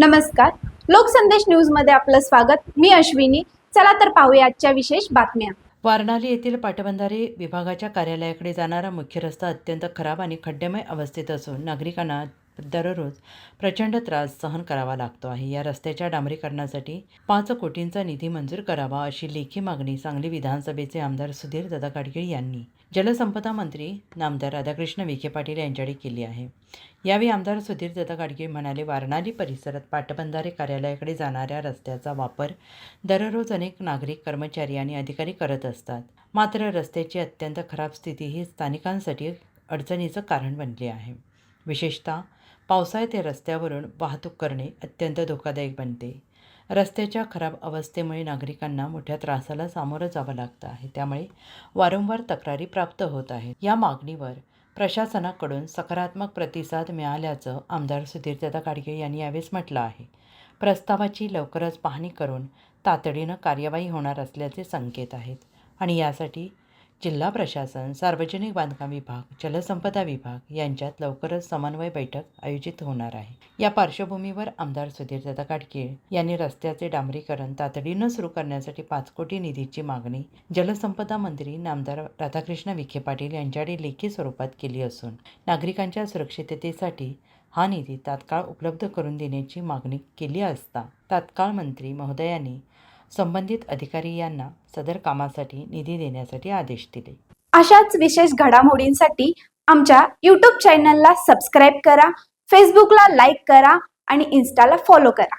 नमस्कार. लोकसंदेश न्यूजमध्ये आपलं स्वागत. मी अश्विनी. चला तर पाहूया आजच्या विशेष बातम्या. वारणाली येथील पाटबंधारे विभागाच्या कार्यालयाकडे जाणारा मुख्य रस्ता अत्यंत खराब आणि खड्डेमय अवस्थेत असून नागरिकांना दररोज प्रचंड त्रास सहन करावा लागतो आहे. या रस्त्याच्या डांबरीकरणासाठी पाच कोटींचा निधी मंजूर करावा अशी लेखी मागणी सांगली विधानसभेचे आमदार सुधीर दादा गाडगीळ यांनी. जलसंपदा मंत्री नामदार राधाकृष्ण विखे पाटील यांच्याकडे केली आहे. यावेळी आमदार सुधीर दादा गाडगीळ म्हणाले वारणाली परिसरात पाटबंधारे कार्यालयाकडे जाणाऱ्या रस्त्याचा वापर दररोज अनेक नागरिक कर्मचारी आणि अधिकारी करत असतात. मात्र रस्त्याची अत्यंत खराब स्थिती ही स्थानिकांसाठी अडचणीचं कारण बनली आहे. विशेषतः पावसाळ्यात या रस्त्यावरून वाहतूक करणे अत्यंत धोकादायक बनते. रस्त्याच्या खराब अवस्थेमुळे नागरिकांना मोठ्या त्रासाला सामोरं जावं लागतं आहे. त्यामुळे वारंवार तक्रारी प्राप्त होत आहेत. या मागणीवर प्रशासनाकडून सकारात्मक प्रतिसाद मिळाल्याचं आमदार सुधीरदादा गाडगे यांनी यावेळेस म्हटलं आहे. प्रस्तावाची लवकरच पाहणी करून तातडीनं कार्यवाही होणार असल्याचे संकेत आहेत आणि यासाठी जिल्हा प्रशासन सार्वजनिक बांधकाम विभाग जलसंपदा विभाग यांच्यात लवकरच समन्वय बैठक आयोजित होणार आहे. या पार्श्वभूमीवर आमदार सुधीरदादा काटकीळ यांनी रस्त्याचे डांबरीकरण तातडीनं सुरू करण्यासाठी पाच कोटी निधीची मागणी जलसंपदा मंत्री नामदार राधाकृष्ण विखे पाटील यांच्याकडे लेखी स्वरूपात केली असून नागरिकांच्या सुरक्षिततेसाठी हा निधी तात्काळ उपलब्ध करून देण्याची मागणी केली असता तात्काळ मंत्री महोदयांनी संबंधित अधिकारी यांना सदर कामासाठी निधी देण्यासाठी आदेश दिले. अशाच विशेष घडामोडींसाठी आमच्या यूट्यूब चॅनलला सबस्क्राईब करा फेसबुकला लाईक करा आणि इन्स्टाला फॉलो करा.